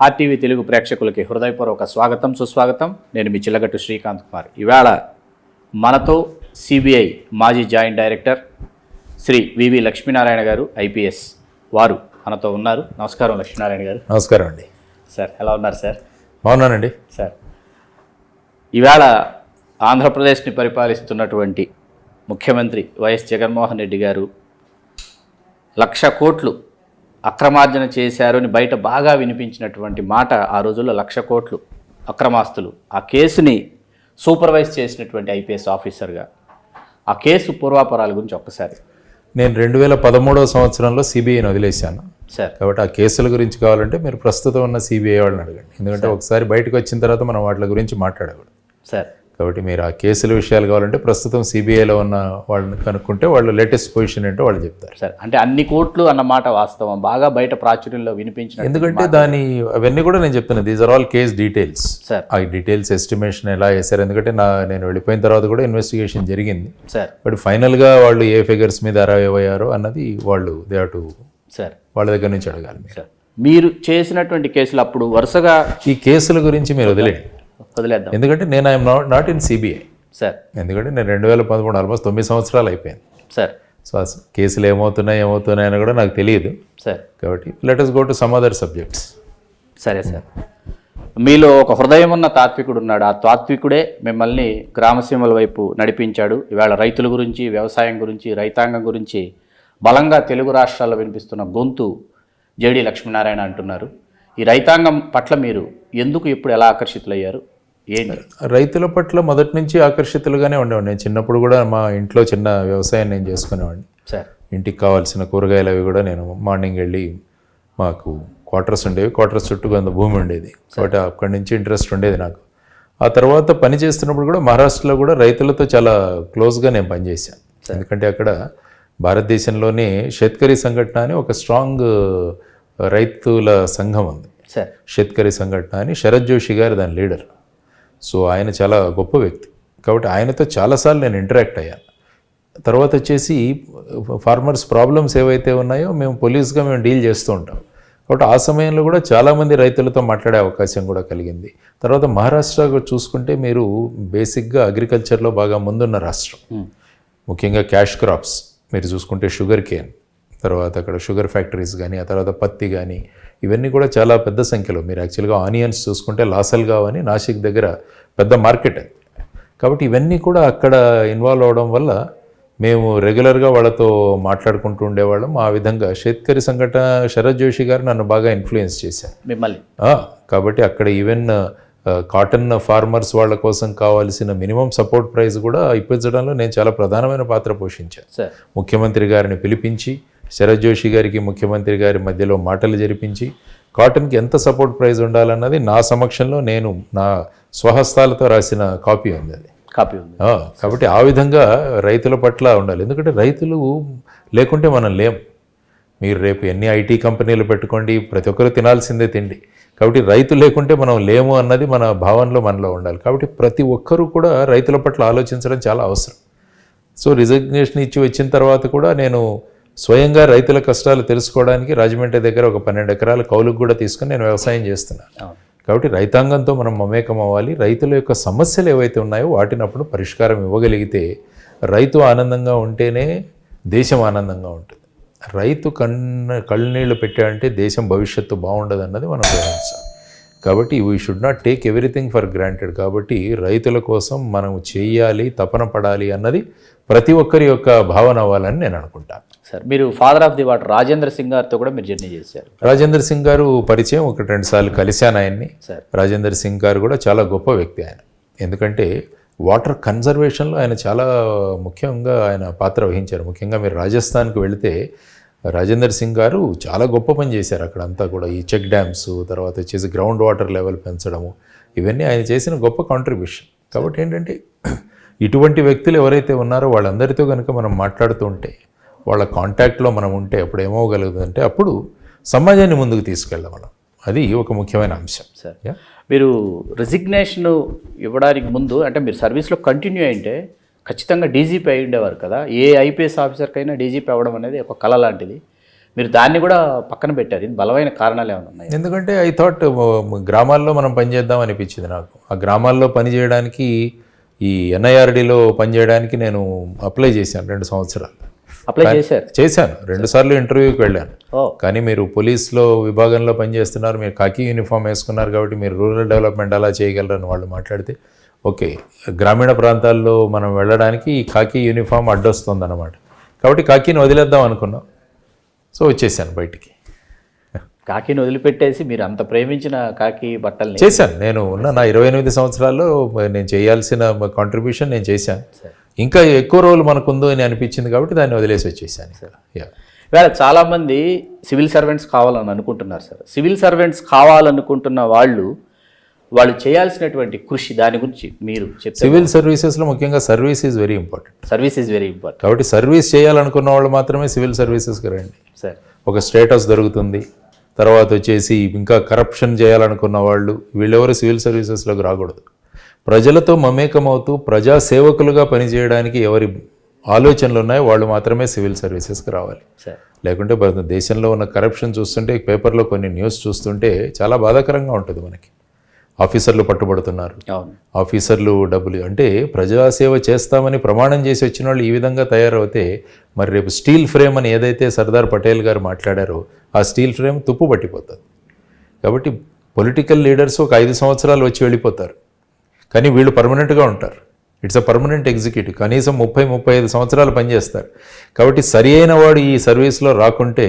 RTV Telugu ప్రేక్షకులకి హృదయపూర్వక స్వాగతం సుస్వాగతం. నేను మీ చిల్లగట్టు శ్రీకాంత్ కుమార్. ఇవాళ మనతో సిబిఐ మాజీ joint director Shri V V Lakshminarayana garu IPS వారు మనతో ఉన్నారు. నమస్కారం లక్ష్మీనారాయణ గారు. నమస్కారం అండి. సార్ ఎలా ఉన్నారు సార్? బాగున్నానండి. సార్ ఇవాళ ఆంధ్రప్రదేశ్ని పరిపాలిస్తున్నటువంటి ముఖ్యమంత్రి వైఎస్ జగన్మోహన్ రెడ్డి గారు లక్ష కోట్లు అక్రమార్జన చేశారు అని బయట బాగా వినిపించినటువంటి మాట ఆ రోజుల్లో లక్ష కోట్లు అక్రమాస్తులు. ఆ కేసుని సూపర్వైజ్ చేసినటువంటి ఐపీఎస్ ఆఫీసర్గా. ఆ కేసు పూర్వాపరాల గురించి ఒక్కసారి. నేను రెండు వేల పదమూడవ సంవత్సరంలో సిబిఐని వదిలేశాను. సార్. కాబట్టి ఆ కేసుల గురించి కావాలంటే మీరు ప్రస్తుతం ఉన్న సిబిఐ వాళ్ళని అడగండి. ఎందుకంటే ఒకసారి బయటకు వచ్చిన తర్వాత మనం వాటి గురించి మాట్లాడకూడదు. సార్. కాబట్టి మీరు ఆ కేసుల విషయాలు కావాలంటే ప్రస్తుతం సిబిఐలో ఉన్న వాళ్ళని కనుక్కుంటే వాళ్ళు లేటెస్ట్ పొజిషన్ ఏంటో వాళ్ళు చెప్తారు. సార్ అంటే అన్ని కోట్లు అన్నమాట వాస్తవం. బాగా బయట ప్రాచుర్యంలో వినిపించిన ఎందుకంటే దాని అవన్నీ కూడా నేను చెప్తున్నాను. These are all case details sir. ఆ డీటెయిల్స్ ఎస్టిమేషన్ ఎలా వేశారు? ఎందుకంటే నా నేను వెళ్ళిపోయిన తర్వాత కూడా ఇన్వెస్టిగేషన్ జరిగింది. సార్. బట్ ఫైనల్గా వాళ్ళు ఏ ఫిగర్స్ మీద అరైవ్ అయ్యారో అన్నది వాళ్ళు దే టు సార్. వాళ్ళ దగ్గర నుంచి అడగాలి మీరు. సార్ మీరు చేసినటువంటి కేసులు అప్పుడు వరుసగా ఈ కేసుల గురించి మీరు వదిలేండి వదిలేద్దాం. ఎందుకంటే నేను I'm not not in CBI sir. ఎందుకంటే నేను రెండు వేల పదమూడు ఆల్మోస్ట్ తొమ్మిది సంవత్సరాలు అయిపోయింది. సార్. సో కేసులు ఏమవుతున్నాయి ఏమవుతున్నాయి అని కూడా నాకు తెలియదు. సార్. కాబట్టి let us go to some other subjects సరే సార్. మీలో ఒక హృదయం ఉన్న తాత్వికుడు ఉన్నాడు. ఆ తాత్వికుడే మిమ్మల్ని గ్రామసీమల వైపు నడిపించాడు. ఇవాళ రైతుల గురించి వ్యవసాయం గురించి రైతాంగం గురించి బలంగా తెలుగు రాష్ట్రాల్లో వినిపిస్తున్న గొంతు జేడి లక్ష్మీనారాయణ అంటున్నారు. ఈ రైతాంగం పట్ల మీరు ఎందుకు ఇప్పుడు ఎలా ఆకర్షితులయ్యారు? ఏంటి? రైతుల పట్ల మొదటి నుంచి ఆకర్షితులుగానే ఉండేవాడిని. నేను చిన్నప్పుడు కూడా మా ఇంట్లో చిన్న వ్యవసాయం నేను చేసుకునేవాడిని. సార్. ఇంటికి కావాల్సిన కూరగాయలు అవి కూడా నేను మార్నింగ్ వెళ్ళి మాకు క్వార్టర్స్ ఉండేవి. క్వార్టర్స్ చుట్టూ కొంత భూమి ఉండేది. కాబట్టి అక్కడి నుంచి ఇంట్రెస్ట్ ఉండేది నాకు. ఆ తర్వాత పని చేస్తున్నప్పుడు కూడా మహారాష్ట్రలో కూడా రైతులతో చాలా క్లోజ్గా నేను పనిచేశాను. ఎందుకంటే అక్కడ భారతదేశంలోనే షేత్కరీ సంఘటన అని ఒక స్ట్రాంగ్ రైతుల సంఘం ఉంది. షేత్కరీ సంఘటన అని శరత్ జోషి గారు దాని లీడర్. సో ఆయన చాలా గొప్ప వ్యక్తి. కాబట్టి ఆయనతో చాలాసార్లు నేను ఇంటరాక్ట్ అయ్యాను తర్వాత వచ్చేసి ఫార్మర్స్ ప్రాబ్లమ్స్ ఏవైతే ఉన్నాయో మేము పోలీస్గా మేము డీల్ చేస్తూ ఉంటాం. కాబట్టి ఆ సమయంలో కూడా చాలామంది రైతులతో మాట్లాడే అవకాశం కూడా కలిగింది. తర్వాత మహారాష్ట్ర చూసుకుంటే మీరు బేసిక్గా అగ్రికల్చర్లో బాగా ముందున్న రాష్ట్రం. ముఖ్యంగా క్యాష్ క్రాప్స్. మీరు చూసుకుంటే షుగర్ కేన్. తర్వాత అక్కడ షుగర్ ఫ్యాక్టరీస్ కానీ ఆ తర్వాత పత్తి కానీ ఇవన్నీ కూడా చాలా పెద్ద సంఖ్యలో. మీరు యాక్చువల్గా ఆనియన్స్ చూసుకుంటే లాసల్గావ్ అని నాసిక్ దగ్గర పెద్ద మార్కెట్ అది. కాబట్టి ఇవన్నీ కూడా అక్కడ ఇన్వాల్వ్ అవడం వల్ల మేము రెగ్యులర్గా వాళ్ళతో మాట్లాడుకుంటూ ఉండేవాళ్ళం. ఆ విధంగా షేత్కరి సంఘటన శరత్ జోషి గారు నన్ను బాగా ఇన్ఫ్లుయెన్స్ చేశారు. మిమ్మల్ని? కాబట్టి అక్కడ ఈవెన్ కాటన్ ఫార్మర్స్ వాళ్ళ కోసం కావాల్సిన మినిమం సపోర్ట్ ప్రైస్ కూడా ఇప్పించడంలో నేను చాలా ప్రధానమైన పాత్ర పోషించాను. సార్. ముఖ్యమంత్రి గారిని పిలిపించి శరత్ జోషి గారికి ముఖ్యమంత్రి గారి మధ్యలో మాటలు జరిపించి కాటన్కి ఎంత సపోర్ట్ ప్రైస్ ఉండాలన్నది నా సమక్షంలో నేను నా స్వహస్తాలతో రాసిన కాపీ ఉంది అది. కాపీ ఉంది. కాబట్టి ఆ విధంగా రైతుల పట్ల ఉండాలి. ఎందుకంటే రైతులు లేకుంటే మనం లేం. మీరు రేపు ఎన్ని ఐటీ కంపెనీలు పెట్టుకోండి ప్రతి ఒక్కరు తినాల్సిందే తిండి. కాబట్టి రైతు లేకుంటే మనం లేము అన్నది మన భావనలో మనలో ఉండాలి. కాబట్టి ప్రతి ఒక్కరూ కూడా రైతుల పట్ల ఆలోచించడం చాలా అవసరం. సో రిజగ్నేషన్ ఇచ్చి వచ్చిన తర్వాత కూడా నేను స్వయంగా రైతుల కష్టాలు తెలుసుకోవడానికి రాజమండ్రి దగ్గర ఒక పన్నెండు ఎకరాల కౌలుకు కూడా తీసుకుని నేను వ్యవసాయం చేస్తున్నాను కాబట్టి రైతాంగంతో మనం మమేకం అవ్వాలి. రైతుల యొక్క సమస్యలు ఏవైతే ఉన్నాయో వాటిని అప్పుడు పరిష్కారం ఇవ్వగలిగితే రైతు ఆనందంగా ఉంటేనే దేశం ఆనందంగా ఉంటుంది. రైతు కన్న కళ్ళనీళ్ళు పెట్టాడంటే దేశం భవిష్యత్తు బాగుండదు అన్నది మనం గ్రహించాలి కాబట్టి we should not take everything for granted కాబట్టి రైతుల కోసం మనం చేయాలి తపన పడాలి అన్నది ప్రతి ఒక్కరి యొక్క భావన అవ్వాలని నేను అనుకుంటాను సార్ మీరు father of the water Rajendra Singh గారితో కూడా మీరు జర్నీ చేశారు. రాజేంద్ర సింగ్ గారు పరిచయం ఒకటి రెండు సార్లు కలిశాను ఆయన్ని. సార్ రాజేందర్ సింగ్ గారు కూడా చాలా గొప్ప వ్యక్తి ఆయన. ఎందుకంటే వాటర్ కన్జర్వేషన్లో ఆయన చాలా ముఖ్యంగా ఆయన పాత్ర వహించారు. ముఖ్యంగా మీరు రాజస్థాన్కి వెళితే రాజేందర్ సింగ్ గారు చాలా గొప్ప పని చేశారు అక్కడ అంతా కూడా. ఈ చెక్ డ్యామ్స్ తర్వాత వచ్చేసి గ్రౌండ్ వాటర్ లెవెల్ పెంచడము ఇవన్నీ ఆయన చేసిన గొప్ప కాంట్రిబ్యూషన్ కాబట్టి ఏంటంటే ఇటువంటి వ్యక్తులు ఎవరైతే ఉన్నారో వాళ్ళందరితో కనుక మనం మాట్లాడుతూ ఉంటే వాళ్ళ కాంటాక్ట్లో మనం ఉంటే అప్పుడు ఏమవగలుగుతుందంటే అప్పుడు సమాజాన్ని ముందుకు తీసుకెళ్ళడం మనం అది ఒక ముఖ్యమైన అంశం. సార్. మీరు రిజిగ్నేషన్ ఇవ్వడానికి ముందు అంటే మీరు సర్వీస్లో కంటిన్యూ అయింటే ఖచ్చితంగా డీజీపీ అయి ఉండేవారు కదా. ఏ ఐపీఎస్ ఆఫీసర్కైనా డీజీపీ అవ్వడం అనేది ఒక కళ లాంటిది. మీరు దాన్ని కూడా పక్కన పెట్టారు. ఇది బలమైన కారణాలు ఏమైనా ఉన్నాయి? ఎందుకంటే ఐ థాట్ గ్రామాల్లో మనం పనిచేద్దాం అనిపించింది నాకు. ఆ గ్రామాల్లో పని చేయడానికి ఈ ఎన్ఐఆర్డీలో పనిచేయడానికి నేను అప్లై చేశాను రెండు సంవత్సరాలు. అప్లై చేశారు. చేశాను. రెండు సార్లు ఇంటర్వ్యూకి వెళ్ళాను. కానీ మీరు పోలీస్లో విభాగంలో పనిచేస్తున్నారు మీరు కాకి యూనిఫామ్ వేసుకున్నారు కాబట్టి మీరు రూరల్ డెవలప్మెంట్ అలా చేయగలరని వాళ్ళు మాట్లాడితే ఓకే. గ్రామీణ ప్రాంతాల్లో మనం వెళ్ళడానికి ఈ కాకి యూనిఫామ్ అడ్డొస్తుంది అనమాట కాబట్టి కాకిని వదిలేద్దాం అనుకున్నాం. సో వచ్చేసాను బయటికి. కాకిని వదిలిపెట్టేసి మీరు అంత ప్రేమించిన కాకి బట్టల్ని చేశాను. నేను ఉన్న నా ఇరవై ఎనిమిది సంవత్సరాల్లో నేను చేయాల్సిన కాంట్రిబ్యూషన్ నేను చేశాను. ఇంకా ఎక్కువ రోజులు మనకుందో అని అనిపించింది కాబట్టి దాన్ని వదిలేసి వచ్చేసాను. యా ఇవాళ చాలామంది సివిల్ సర్వెంట్స్ కావాలని అనుకుంటున్నారు సార్ సివిల్ సర్వెంట్స్ కావాలనుకుంటున్న వాళ్ళు వాళ్ళు చేయాల్సినటువంటి కృషి దాని గురించి మీరు సివిల్ సర్వీసెస్లో ముఖ్యంగా service is very important. Service is very important. కాబట్టి సర్వీస్ చేయాలనుకున్న వాళ్ళు మాత్రమే సివిల్ సర్వీసెస్కి రండి. సార్ ఒక స్టేటస్ దొరుకుతుంది తర్వాత వచ్చేసి ఇంకా కరప్షన్ చేయాలనుకున్న వాళ్ళు వీళ్ళెవరు సివిల్ సర్వీసెస్లోకి రాకూడదు. ప్రజలతో మమేకమవుతూ ప్రజా సేవకులుగా పనిచేయడానికి ఎవరి ఆలోచనలు ఉన్నాయో వాళ్ళు మాత్రమే సివిల్ సర్వీసెస్కి రావాలి. లేకుంటే దేశంలో ఉన్న కరప్షన్ చూస్తుంటే పేపర్లో కొన్ని న్యూస్ చూస్తుంటే చాలా బాధాకరంగా ఉంటుంది మనకి. ఆఫీసర్లు పట్టుబడుతున్నారు. ఆఫీసర్లు డబ్బులు అంటే ప్రజాసేవ చేస్తామని ప్రమాణం చేసి వచ్చిన వాళ్ళు ఈ విధంగా తయారవుతే మరి రేపు స్టీల్ ఫ్రేమ్ అని ఏదైతే సర్దార్ పటేల్ గారు మాట్లాడారో ఆ స్టీల్ ఫ్రేమ్ తుప్పు పట్టిపోతుంది. కాబట్టి పొలిటికల్ లీడర్స్ ఒక ఐదు సంవత్సరాలు వచ్చి వెళ్ళిపోతారు. కానీ వీళ్ళు పర్మనెంట్గా ఉంటారు. ఇట్స్ అ పర్మనెంట్ ఎగ్జిక్యూటివ్ కనీసం ముప్పై ముప్పై ఐదు సంవత్సరాలు పనిచేస్తారు. కాబట్టి సరి అయిన వాడు ఈ సర్వీస్లో రాకుంటే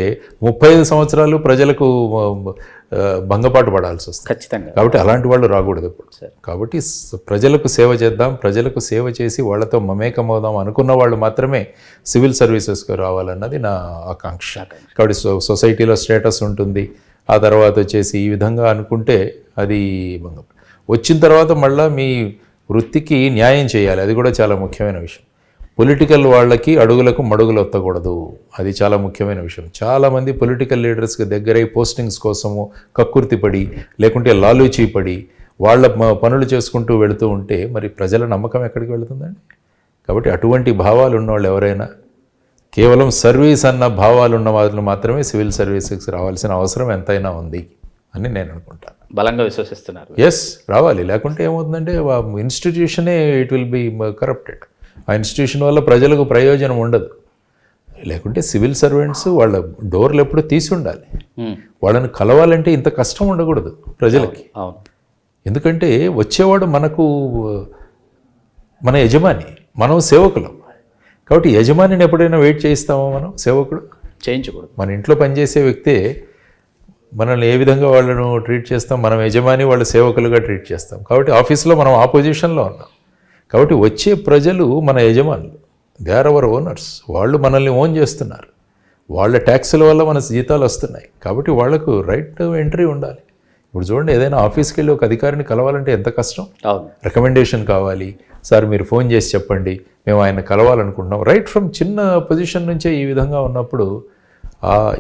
ముప్పై ఐదు సంవత్సరాలు ప్రజలకు భంగపాటు పడాల్సి వస్తుంది. ఖచ్చితంగా. కాబట్టి అలాంటి వాళ్ళు రాకూడదు ఇప్పుడు. కాబట్టి ప్రజలకు సేవ చేద్దాం ప్రజలకు సేవ చేసి వాళ్ళతో మమేకమవుదాం అనుకున్న వాళ్ళు మాత్రమే సివిల్ సర్వీసెస్కి రావాలన్నది నా ఆకాంక్ష. కాబట్టి సొసైటీలో స్టేటస్ ఉంటుంది. ఆ తర్వాత వచ్చేసి ఈ విధంగా అనుకుంటే అది భంగం. వచ్చిన తర్వాత మళ్ళీ మీ వృత్తికి న్యాయం చేయాలి. అది కూడా చాలా ముఖ్యమైన విషయం. పొలిటికల్ వాళ్ళకి అడుగులకు మడుగులు ఎత్తకూడదు అది చాలా ముఖ్యమైన విషయం. చాలామంది పొలిటికల్ లీడర్స్కి దగ్గరై పోస్టింగ్స్ కోసము కక్కుర్తిపడి లేకుంటే లాలూచీ పడి వాళ్ళ పనులు చేసుకుంటూ వెళుతూ ఉంటే మరి ప్రజల నమ్మకం ఎక్కడికి వెళుతుందండి? కాబట్టి అటువంటి భావాలు ఉన్నవాళ్ళు ఎవరైనా కేవలం సర్వీస్ అన్న భావాలు ఉన్న వాళ్ళు మాత్రమే సివిల్ సర్వీసెస్కి రావాల్సిన అవసరం ఎంతైనా ఉంది. అని నేను అనుకుంటాను బలంగా విశ్వసిస్తున్నారు. ఎస్ రావాలి. లేకుంటే ఏమవుతుందంటే ఇన్స్టిట్యూషనే ఇట్ విల్ బి కరప్టెడ్ ఆ ఇన్స్టిట్యూషన్ వల్ల ప్రజలకు ప్రయోజనం ఉండదు. లేకుంటే సివిల్ సర్వెంట్స్ వాళ్ళ డోర్లు ఎప్పుడు తీసి ఉండాలి. ఉమ్, వాళ్ళని కలవాలంటే ఇంత కష్టం ఉండకూడదు ప్రజలకి. అవును ఎందుకంటే వచ్చేవాడు మనకు మన యజమాని మనం సేవకులం. కాబట్టి యజమానిని ఎప్పుడైనా వెయిట్ చేయిస్తామా మనం సేవకుడు? చేయించకూడదు. మన ఇంట్లో పనిచేసే వ్యక్తే మనల్ని ఏ విధంగా వాళ్ళను ట్రీట్ చేస్తాం? మనం యజమాని వాళ్ళ సేవకులుగా ట్రీట్ చేస్తాం. కాబట్టి ఆఫీస్లో మనం ఆ పొజిషన్లో ఉన్నాం. కాబట్టి వచ్చే ప్రజలు మన యజమానులు. దే ఆర్ అవర్ ఓనర్స్ వాళ్ళు మనల్ని ఓన్ చేస్తున్నారు. వాళ్ళ ట్యాక్సుల వల్ల మన జీతాలు వస్తున్నాయి. కాబట్టి వాళ్ళకు రైట్ ఎంట్రీ ఉండాలి. ఇప్పుడు చూడండి ఏదైనా ఆఫీస్కి వెళ్ళి ఒక అధికారిని కలవాలంటే ఎంత కష్టం? రికమెండేషన్ కావాలి. సార్ మీరు ఫోన్ చేసి చెప్పండి. మేము ఆయన కలవాలనుకుంటున్నాం. రైట్ ఫ్రమ్ చిన్న పొజిషన్ నుంచే ఈ విధంగా ఉన్నప్పుడు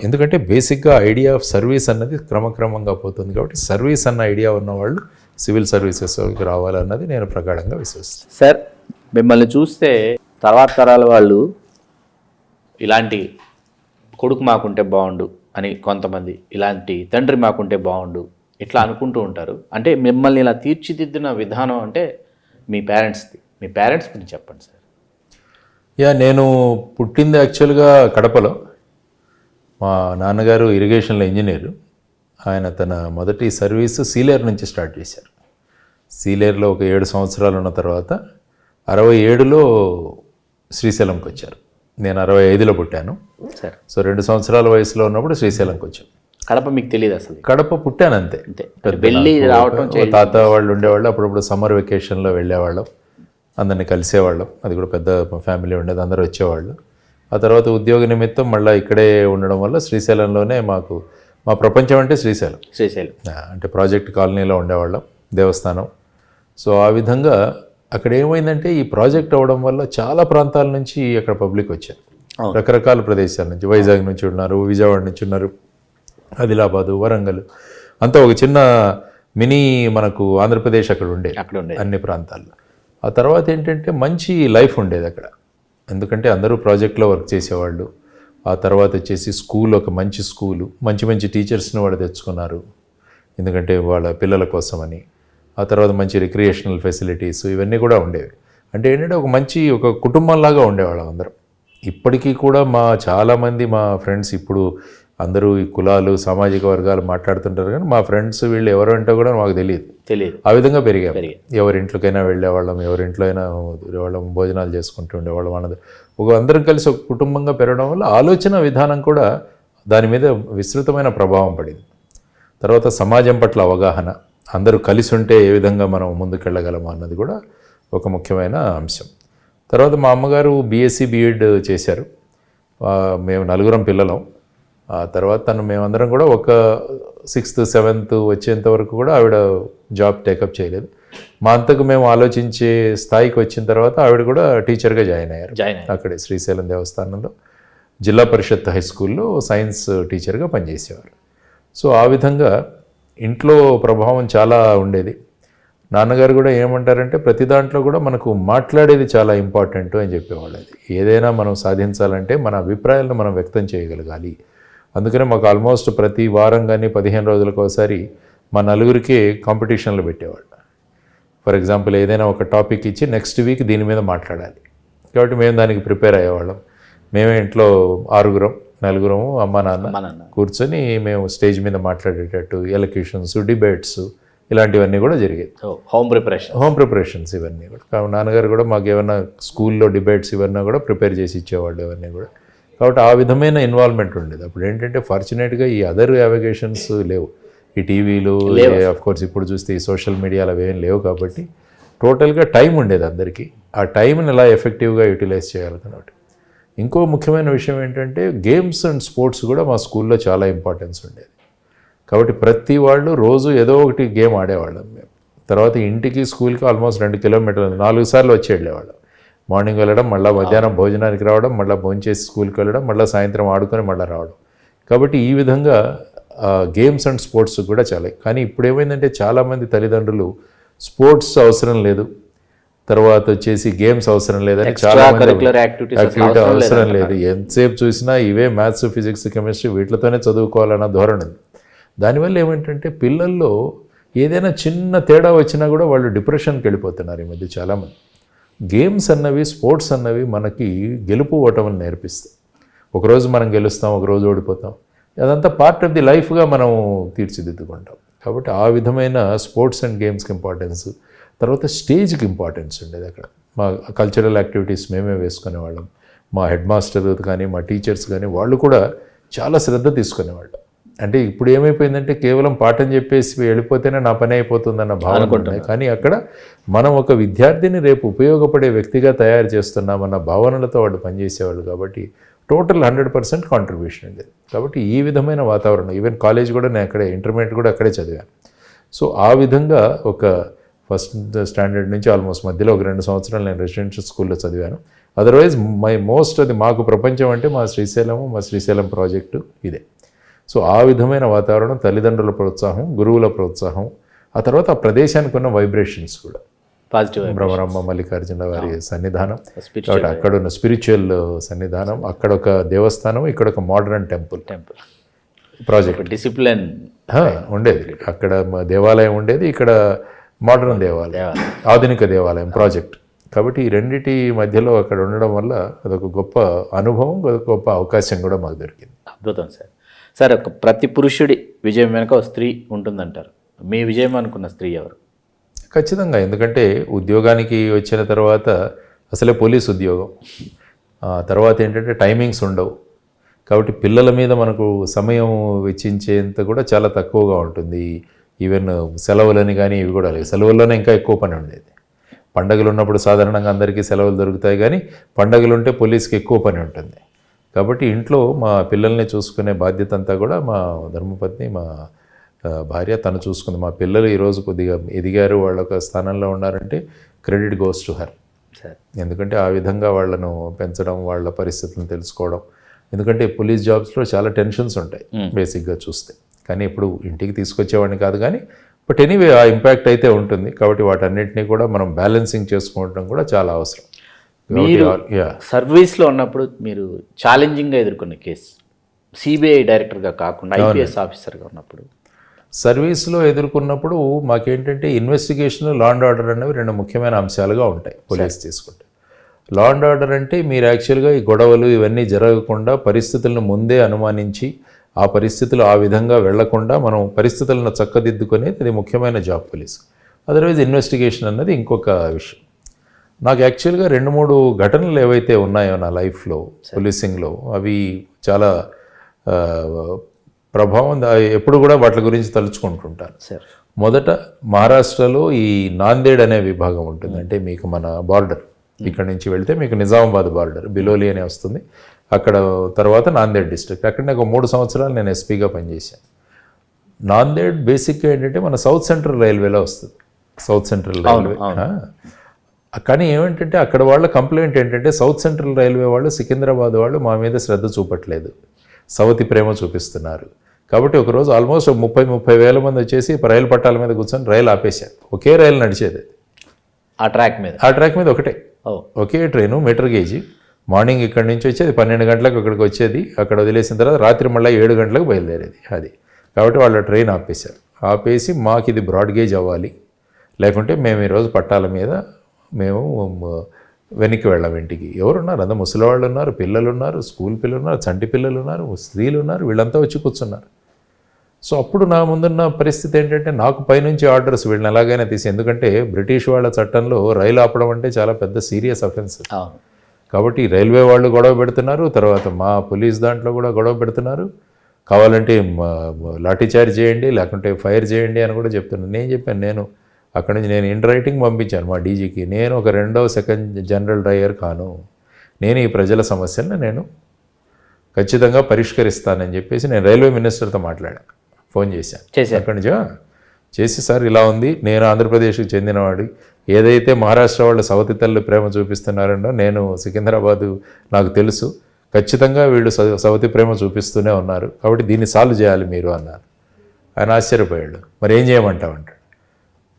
ఎందుకంటే బేసిక్గా ఐడియా ఆఫ్ సర్వీస్ అన్నది క్రమక్రమంగా పోతుంది కాబట్టి సర్వీస్ అన్న ఐడియా ఉన్న వాళ్ళు సివిల్ సర్వీసెస్కి రావాలన్నది నేను ప్రగాఢంగా విశ్వసిస్తాను. సార్ మిమ్మల్ని చూస్తే తర్వాత తరాల వాళ్ళు ఇలాంటి కొడుకు మాకుంటే బాగుండు అని కొంతమంది ఇలాంటి తండ్రి మాకుంటే బాగుండు ఇట్లా అనుకుంటూ ఉంటారు. అంటే మిమ్మల్ని ఇలా తీర్చిదిద్దిన విధానం అంటే మీ పేరెంట్స్ది. మీ పేరెంట్స్ గురించి చెప్పండి సార్. యా నేను పుట్టింది యాక్చువల్గా కడపలో. మా నాన్నగారు ఇరిగేషన్లో ఇంజనీరు. ఆయన తన మొదటి సర్వీసు సీలేరు నుంచి స్టార్ట్ చేశారు. సీలేరులో ఒక ఏడు సంవత్సరాలు ఉన్న తర్వాత అరవై ఏడులో శ్రీశైలంకి వచ్చారు. నేను అరవై ఐదులో పుట్టాను. సార్. సో రెండు సంవత్సరాల వయసులో ఉన్నప్పుడు శ్రీశైలంకి వచ్చాం కడప మీకు తెలియదు అసలు? కడప పుట్టాను అంతే. వెళ్ళి రావటం తాత వాళ్ళు ఉండేవాళ్ళు అప్పుడప్పుడు సమ్మర్ వెకేషన్లో వెళ్ళేవాళ్ళం. అందరిని కలిసేవాళ్ళం. అది కూడా పెద్ద ఫ్యామిలీ ఉండేది అందరూ వచ్చేవాళ్ళు. ఆ తర్వాత ఉద్యోగ నిమిత్తం మళ్ళీ ఇక్కడే ఉండడం వల్ల శ్రీశైలంలోనే మాకు మా ప్రపంచం అంటే శ్రీశైలం. శ్రీశైలం. అంటే ప్రాజెక్ట్ కాలనీలో ఉండేవాళ్ళం దేవస్థానం. సో ఆ విధంగా అక్కడ ఏమైందంటే ఈ ప్రాజెక్ట్ అవ్వడం వల్ల చాలా ప్రాంతాల నుంచి అక్కడ పబ్లిక్ వచ్చారు. రకరకాల ప్రదేశాల నుంచి వైజాగ్ నుంచి ఉన్నారు విజయవాడ నుంచి ఉన్నారు ఆదిలాబాదు వరంగల్. అంతా ఒక చిన్న మినీ మనకు ఆంధ్రప్రదేశ్ అక్కడ ఉండే అక్కడ ఉండే. అన్ని ప్రాంతాల్లో. ఆ తర్వాత ఏంటంటే మంచి లైఫ్ ఉండేది అక్కడ. ఎందుకంటే అందరూ ప్రాజెక్ట్లో వర్క్ చేసేవాళ్ళు. ఆ తర్వాత వచ్చేసి స్కూల్ ఒక మంచి స్కూలు. మంచి మంచి టీచర్స్ని వాళ్ళు తెచ్చుకున్నారు. ఎందుకంటే వాళ్ళ పిల్లల కోసమని. ఆ తర్వాత మంచి రిక్రియేషనల్ ఫెసిలిటీస్ ఇవన్నీ కూడా ఉండేవి. అంటే ఏంటంటే ఒక మంచి ఒక కుటుంబంలాగా ఉండేవాళ్ళం అందరం. ఇప్పటికీ కూడా మా చాలామంది మా ఫ్రెండ్స్ ఇప్పుడు అందరూ ఈ కులాలు సామాజిక వర్గాలు మాట్లాడుతుంటారు కానీ మా ఫ్రెండ్స్ వీళ్ళు ఎవరు అంటే కూడా మాకు తెలియదు. తెలియదు. ఆ విధంగా పెరిగాం. ఎవరింట్లోకైనా వెళ్ళేవాళ్ళం ఎవరింట్లో అయినా వాళ్ళం భోజనాలు చేసుకుంటూ ఉండేవాళ్ళం అన్నది. ఒక అందరం కలిసి ఒక కుటుంబంగా పెరగడం వల్ల ఆలోచన విధానం కూడా దాని మీద విస్తృతమైన ప్రభావం పడింది. తర్వాత సమాజం పట్ల అవగాహన అందరూ కలిసి ఉంటే ఏ విధంగా మనం ముందుకెళ్ళగలమా అన్నది కూడా ఒక ముఖ్యమైన అంశం. తర్వాత మా అమ్మగారు బీఎస్సీ బీఎడ్ చేశారు. మేము నలుగురం పిల్లలం. ఆ తర్వాత తను మేమందరం కూడా ఒక సిక్స్త్ సెవెంత్ వచ్చేంత వరకు కూడా ఆవిడ జాబ్ టేకప్ చేయలేదు. మా అంతకు మేము ఆలోచించే స్థాయికి వచ్చిన తర్వాత ఆవిడ కూడా టీచర్గా జాయిన్ అయ్యారు. జాయిన్ అక్కడే శ్రీశైలం దేవస్థానంలో జిల్లా పరిషత్ హై స్కూల్లో సైన్స్ టీచర్గా పనిచేసేవారు. సో ఆ విధంగా ఇంట్లో ప్రభావం చాలా ఉండేది. నాన్నగారు కూడా ఏమంటారంటే ప్రతి దాంట్లో కూడా మనకు మాట్లాడేది చాలా ఇంపార్టెంట్ అని చెప్పేవాళ్ళు. అది ఏదైనా మనం సాధించాలంటే మన అభిప్రాయాలను మనం వ్యక్తం చేయగలగాలి. అందుకనే మాకు ఆల్మోస్ట్ ప్రతి వారం కానీ పదిహేను రోజులకు ఒకసారి మా నలుగురికి కాంపిటీషన్లు పెట్టేవాళ్ళు. ఫర్ ఎగ్జాంపుల్ ఏదైనా ఒక టాపిక్ ఇచ్చి నెక్స్ట్ వీక్ దీని మీద మాట్లాడాలి. కాబట్టి మేము దానికి ప్రిపేర్ అయ్యేవాళ్ళం. మేమే ఇంట్లో ఆరుగురం నలుగురము అమ్మ నాన్న కూర్చొని మేము స్టేజ్ మీద మాట్లాడేటట్టు ఎలక్యూషన్స్ డిబేట్స్ ఇలాంటివన్నీ కూడా జరిగేది. హోమ్ ప్రిపరేషన్ హోమ్ ప్రిపరేషన్స్ ఇవన్నీ కూడా. నాన్నగారు కూడా మాకు ఏమైనా స్కూల్లో డిబేట్స్ ఇవన్నీ కూడా ప్రిపేర్ చేసి ఇచ్చేవాళ్ళు ఇవన్నీ కూడా. కాబట్టి ఆ విధమైన ఇన్వాల్వ్మెంట్ ఉండేది. అప్పుడు ఏంటంటే ఫార్చునేట్గా ఈ అదర్ అవగేషన్స్ లేవు. ఈ టీవీలు ఆఫ్ కోర్స్ ఇప్పుడు చూస్తే ఈ సోషల్ మీడియాలు అవేం లేవు కాబట్టి టోటల్గా టైం ఉండేది అందరికీ. ఆ టైంని ఎలా ఎఫెక్టివ్గా యూటిలైజ్ చేయాలి కాబట్టి ఇంకో ముఖ్యమైన విషయం ఏంటంటే గేమ్స్ అండ్ స్పోర్ట్స్ కూడా మా స్కూల్లో చాలా ఇంపార్టెన్స్ ఉండేది. కాబట్టి ప్రతి వాళ్ళు రోజు ఏదో ఒకటి గేమ్ ఆడేవాళ్ళం మేము. తర్వాత ఇంటికి స్కూల్కి ఆల్మోస్ట్ రెండు కిలోమీటర్లు నాలుగు సార్లు వచ్చి వెళ్ళేవాళ్ళం మార్నింగ్ వెళ్ళడం మళ్ళీ మధ్యాహ్నం భోజనానికి రావడం మళ్ళీ భోంచేసి స్కూల్కి వెళ్ళడం మళ్ళీ సాయంత్రం ఆడుకొని మళ్ళీ రావడం. కాబట్టి ఈ విధంగా గేమ్స్ అండ్ స్పోర్ట్స్ కూడా చాలా. కానీ ఇప్పుడు ఏమైందంటే చాలామంది తల్లిదండ్రులు స్పోర్ట్స్ అవసరం లేదు. తర్వాత వచ్చేసి గేమ్స్ అవసరం లేదని చాలా యాక్టివిటీ అవసరం లేదు. ఎంతసేపు చూసినా ఇవే మ్యాథ్స్ ఫిజిక్స్ కెమిస్ట్రీ వీటితోనే చదువుకోవాలన్న ధోరణి ఉంది. దానివల్ల ఏమిటంటే పిల్లల్లో ఏదైనా చిన్న తేడా వచ్చినా కూడా వాళ్ళు డిప్రెషన్కి వెళ్ళిపోతున్నారు ఈ మధ్య చాలామంది. గేమ్స్ అన్నవి స్పోర్ట్స్ అన్నవి మనకి గెలుపు ఓటమని నేర్పిస్తాయి. ఒకరోజు మనం గెలుస్తాం ఒకరోజు ఓడిపోతాం. అదంతా పార్ట్ ఆఫ్ ది లైఫ్గా మనం తీర్చిదిద్దుకుంటాం. కాబట్టి ఆ విధమైన స్పోర్ట్స్ అండ్ గేమ్స్కి ఇంపార్టెన్స్ తర్వాత స్టేజ్కి ఇంపార్టెన్స్ ఉండేది అక్కడ. మా కల్చరల్ యాక్టివిటీస్ మేమే వేసుకునేవాళ్ళం. మా హెడ్ మాస్టర్ కానీ మా టీచర్స్ కానీ వాళ్ళు కూడా చాలా శ్రద్ధ తీసుకునేవాళ్ళు. అంటే ఇప్పుడు ఏమైపోయిందంటే కేవలం పాఠం చెప్పేసి వెళ్ళిపోతేనే నా పని అయిపోతుందన్న భావన ఉన్నాయి కానీ అక్కడ మనం ఒక విద్యార్థిని రేపు ఉపయోగపడే వ్యక్తిగా తయారు చేస్తున్నామన్న భావనలతో వాళ్ళు పనిచేసేవాళ్ళు కాబట్టి టోటల్ హండ్రెడ్ పర్సెంట్ కాంట్రిబ్యూషన్ ఉండేది కాబట్టి ఈ విధమైన వాతావరణం ఈవెన్ కాలేజ్ కూడా నేను అక్కడే ఇంటర్మీడియట్ కూడా అక్కడే చదివాను. సో ఆ విధంగా ఒక ఫస్ట్ స్టాండర్డ్ నుంచి ఆల్మోస్ట్ మధ్యలో ఒక రెండు సంవత్సరాలు నేను రెసిడెన్షియల్ స్కూల్లో చదివాను. అదర్వైజ్ మై మోస్ట్ అది మాకు ప్రపంచం అంటే మా శ్రీశైలము మా శ్రీశైలం ప్రాజెక్టు ఇదే. సో ఆ విధమైన వాతావరణం తల్లిదండ్రుల ప్రోత్సాహం గురువుల ప్రోత్సాహం ఆ తర్వాత ఆ ప్రదేశానికి ఉన్న వైబ్రేషన్స్ కూడా. పాజిటివ్ భ్రమరమ్మ మల్లికార్జున వారి సన్నిధానం కాబట్టి అక్కడ ఉన్న స్పిరిచువల్ సన్నిధానం అక్కడ ఒక దేవస్థానం ఇక్కడ ఒక modern temple temple project discipline ఉండేది. అక్కడ దేవాలయం ఉండేది ఇక్కడ మోడర్న్ దేవాలయం. ఆధునిక దేవాలయం ప్రాజెక్ట్ కాబట్టి ఈ రెండిటి మధ్యలో అక్కడ ఉండడం వల్ల అదొక గొప్ప అనుభవం గొప్ప అవకాశం కూడా మాకు దొరికింది. అద్భుతం సార్. సరే ఒక ప్రతి పురుషుడి విజయం వెనుక ఒక స్త్రీ ఉంటుందంటారు. మీ విజయం అనుకున్న స్త్రీ ఎవరు? ఖచ్చితంగా. ఎందుకంటే ఉద్యోగానికి వచ్చిన తర్వాత అసలే పోలీస్ ఉద్యోగం. తర్వాత ఏంటంటే టైమింగ్స్ ఉండవు. కాబట్టి పిల్లల మీద మనకు సమయం వెచ్చించేంత కూడా చాలా తక్కువగా ఉంటుంది. ఈవెన్ సెలవులని కానీ ఇవి కూడా లేవు. సెలవుల్లోనే ఇంకా ఎక్కువ పని ఉండేది. పండగలు ఉన్నప్పుడు సాధారణంగా అందరికీ సెలవులు దొరుకుతాయి కానీ పండగలు ఉంటే పోలీస్కి ఎక్కువ పని ఉంటుంది. కాబట్టి ఇంట్లో మా పిల్లల్ని చూసుకునే బాధ్యత అంతా కూడా మా ధర్మపత్ని మా భార్య తను చూసుకుంది. మా పిల్లలు ఈరోజు కొద్దిగా ఎదిగారు వాళ్ళ ఒక స్థానంలో ఉన్నారంటే క్రెడిట్ గోస్ టు హర్. ఎందుకంటే ఆ విధంగా వాళ్ళను పెంచడం వాళ్ళ పరిస్థితులను తెలుసుకోవడం. ఎందుకంటే పోలీస్ జాబ్స్లో చాలా టెన్షన్స్ ఉంటాయి బేసిక్గా చూస్తే. కానీ ఇప్పుడు ఇంటికి తీసుకొచ్చేవాడిని కాదు కానీ బట్ ఎనీవే ఆ ఇంపాక్ట్ అయితే ఉంటుంది. కాబట్టి వాటన్నిటినీ కూడా మనం బ్యాలెన్సింగ్ చేసుకోవడం కూడా చాలా అవసరం. మీరు యా సర్వీస్లో ఉన్నప్పుడు మీరు ఛాలెంజింగ్గా ఎదుర్కొన్న కేసు. సిబిఐ డైరెక్టర్గా కాకుండా ఐపీఎస్ ఆఫీసర్గా ఉన్నప్పుడు. సర్వీస్లో ఎదుర్కొన్నప్పుడు మాకేంటంటే ఇన్వెస్టిగేషన్ లా అండ్ ఆర్డర్ అనేవి రెండు ముఖ్యమైన అంశాలుగా ఉంటాయి పోలీస్ తీసుకుంటే. లా అండ్ ఆర్డర్ అంటే మీరు యాక్చువల్గా ఈ గొడవలు ఇవన్నీ జరగకుండా పరిస్థితులను ముందే అనుమానించి ఆ పరిస్థితులు ఆ విధంగా వెళ్ళకుండా మనం పరిస్థితులను చక్కదిద్దుకునేది అది ముఖ్యమైన జాబ్ పోలీస్. అదర్వైజ్ ఇన్వెస్టిగేషన్ అన్నది ఇంకొక విషయం. నాకు యాక్చువల్గా రెండు మూడు ఘటనలు ఏవైతే ఉన్నాయో నా లైఫ్లో పోలీసింగ్లో అవి చాలా ప్రభావం ఎప్పుడు కూడా వాటి గురించి తలుచుకుంటుంటాను. సార్ మొదట మహారాష్ట్రలో ఈ నాందేడ్ అనే విభాగం ఉంటుంది. అంటే మీకు మన బార్డర్. ఇక్కడ నుంచి వెళ్తే మీకు నిజామాబాద్ బార్డర్ బిలోలి అనే వస్తుంది. అక్కడ తర్వాత నాందేడ్ డిస్ట్రిక్ట్ అక్కడ నాకు మూడు సంవత్సరాలు నేను ఎస్పీగా పనిచేశాను. నాందేడ్ బేసిక్గా ఏంటంటే మన సౌత్ సెంట్రల్ రైల్వేలో వస్తుంది. South central railway. కానీ ఏమిటంటే అక్కడ వాళ్ళ కంప్లైంట్ ఏంటంటే సౌత్ సెంట్రల్ రైల్వే వాళ్ళు సికింద్రాబాద్ వాళ్ళు మా మీద శ్రద్ధ చూపట్లేదు. సవతి ప్రేమ చూపిస్తున్నారు. కాబట్టి ఒకరోజు ఆల్మోస్ట్ ముప్పై ముప్పై వేల మంది వచ్చేసి రైలు పట్టాల మీద కూర్చొని రైలు ఆపేశారు. ఒకే రైలు నడిచేది. ఆ ట్రాక్ మీద? ఆ ట్రాక్ మీద ఒకటే. ఒకే ట్రైను మీటర్ గేజీ. మార్నింగ్ ఇక్కడి నుంచి వచ్చేది పన్నెండు గంటలకు అక్కడికి వచ్చేది. అక్కడ వదిలేసిన తర్వాత రాత్రి మళ్ళీ ఏడు గంటలకు బయలుదేరేది అది. కాబట్టి వాళ్ళ ట్రైన్ ఆపేశారు. ఆపేసి మాకు ఇది బ్రాడ్ గేజ్ అవ్వాలి. లేకుంటే మేము ఈరోజు పట్టాల మీద మేము వెనక్కి వెళ్ళాం ఇంటికి. ఎవరున్నారు? అంత ముసలివాళ్ళు ఉన్నారు పిల్లలు ఉన్నారు స్కూల్ పిల్లలు ఉన్నారు చంటి పిల్లలు ఉన్నారు స్త్రీలు ఉన్నారు వీళ్ళంతా వచ్చి కూర్చున్నారు. సో అప్పుడు నా ముందున్న పరిస్థితి ఏంటంటే నాకు పైనుంచి ఆర్డర్స్ వీళ్ళని ఎలాగైనా తీసి ఎందుకంటే బ్రిటిష్ వాళ్ళ చట్టంలో రైలు ఆపడం అంటే చాలా పెద్ద సీరియస్ అఫెన్స్. కాబట్టి రైల్వే వాళ్ళు గొడవ పెడుతున్నారు తర్వాత మా పోలీస్ దాంట్లో కూడా గొడవ పెడుతున్నారు. కావాలంటే లాఠీ చార్జ్ చేయండి లేకుంటే ఫైర్ చేయండి అని కూడా చెప్తున్నాను నేను చెప్పాను నేను అక్కడి నుంచి నేను ఇన్ రైటింగ్ పంపించాను మా డీజీకి. నేను ఒక రెండవ సెకండ్ జనరల్ డ్రైవర్ కాను. నేను ఈ ప్రజల సమస్యలను నేను ఖచ్చితంగా పరిష్కరిస్తానని చెప్పేసి నేను రైల్వే మినిస్టర్తో మాట్లాడాను ఫోన్ చేశాను చేశారు. అక్కడి నుంచి "ఆ, చేసి సార్ ఇలా ఉంది. నేను ఆంధ్రప్రదేశ్కి చెందినవాడి ఏదైతే మహారాష్ట్ర వాళ్ళు సవతి తల్లి ప్రేమ చూపిస్తున్నారో నేను సికింద్రాబాదు నాకు తెలుసు. ఖచ్చితంగా వీళ్ళు స- సవతి ప్రేమ చూపిస్తూనే ఉన్నారు. కాబట్టి దీన్ని సాల్వ్ చేయాలి మీరు అన్నారు. ఆయన ఆశ్చర్యపోయాడు. మరి ఏం చేయమంటావు? అంటాడు.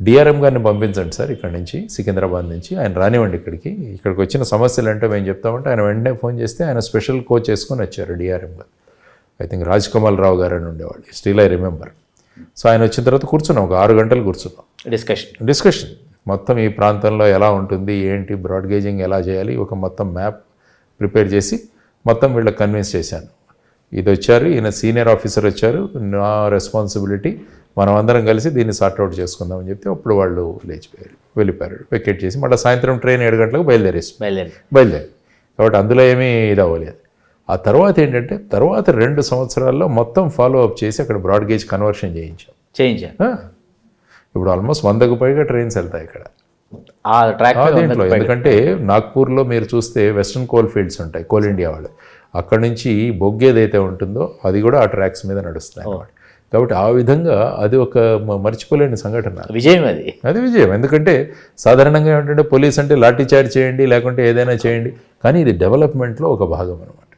డిఆర్ఎం గారిని పంపించండి సార్ ఇక్కడ నుంచి సికింద్రాబాద్ నుంచి. ఆయన రానివ్వండి ఇక్కడికి. ఇక్కడికి వచ్చిన సమస్యలు అంటే మేము చెప్తామంటే ఆయన వెంటనే ఫోన్ చేస్తే ఆయన స్పెషల్ కోచ్ చేసుకొని వచ్చారు డిఆర్ఎం గారు. ఐ థింక్ రాజ్ కమల్ రావు గారు అని ఉండేవాళ్ళు. స్టిల్ ఐ రిమెంబర్ సో ఆయన వచ్చిన తర్వాత కూర్చున్నాం ఒక ఆరు గంటలు కూర్చున్నాం. డిస్కషన్ డిస్కషన్ మొత్తం ఈ ప్రాంతంలో ఎలా ఉంటుంది ఏంటి బ్రాడ్ గేజింగ్ ఎలా చేయాలి ఒక మొత్తం మ్యాప్ ప్రిపేర్ చేసి మొత్తం వీళ్ళకి కన్విన్స్ చేశాను. ఇది వచ్చారు ఈయన సీనియర్ ఆఫీసర్ వచ్చారు. నా రెస్పాన్సిబిలిటీ మనం అందరం కలిసి దీన్ని సార్ట్అవుట్ చేసుకుందామని చెప్తే అప్పుడు వాళ్ళు లేచిపోయారు వెళ్ళిపోయారు. వెకెట్ చేసి మళ్ళీ సాయంత్రం ట్రైన్ ఏడు గంటలకు బయలుదేరేసి బయలుదేరి. బయలుదేరి. కాబట్టి అందులో ఏమీ ఇది అవ్వలేదు. ఆ తర్వాత ఏంటంటే తర్వాత రెండు సంవత్సరాల్లో మొత్తం ఫాలో అప్ చేసి అక్కడ బ్రాడ్ గేజ్ కన్వర్షన్ చేయించాం. చేయించారు ఆ, ఇప్పుడు ఆల్మోస్ట్ వందకు పైగా ట్రైన్స్ వెళ్తాయి ఇక్కడ. దీంట్లో ఎందుకంటే నాగ్పూర్లో మీరు చూస్తే వెస్ట్రన్ కోల్ ఫీల్డ్స్ ఉంటాయి కోల్ ఇండియా వాళ్ళు. అక్కడ నుంచి బొగ్గు ఏదైతే ఉంటుందో అది కూడా ఆ ట్రాక్స్ మీద నడుస్తున్నాయి అన్నమాట. కాబట్టి ఆ విధంగా అది ఒక మర్చిపోలేని సంఘటన. విజయం అది. అది విజయం. ఎందుకంటే సాధారణంగా ఏంటంటే పోలీస్ అంటే లాఠీ చార్జ్ చేయండి లేకుంటే ఏదైనా చేయండి. కానీ ఇది డెవలప్మెంట్లో ఒక భాగం అనమాట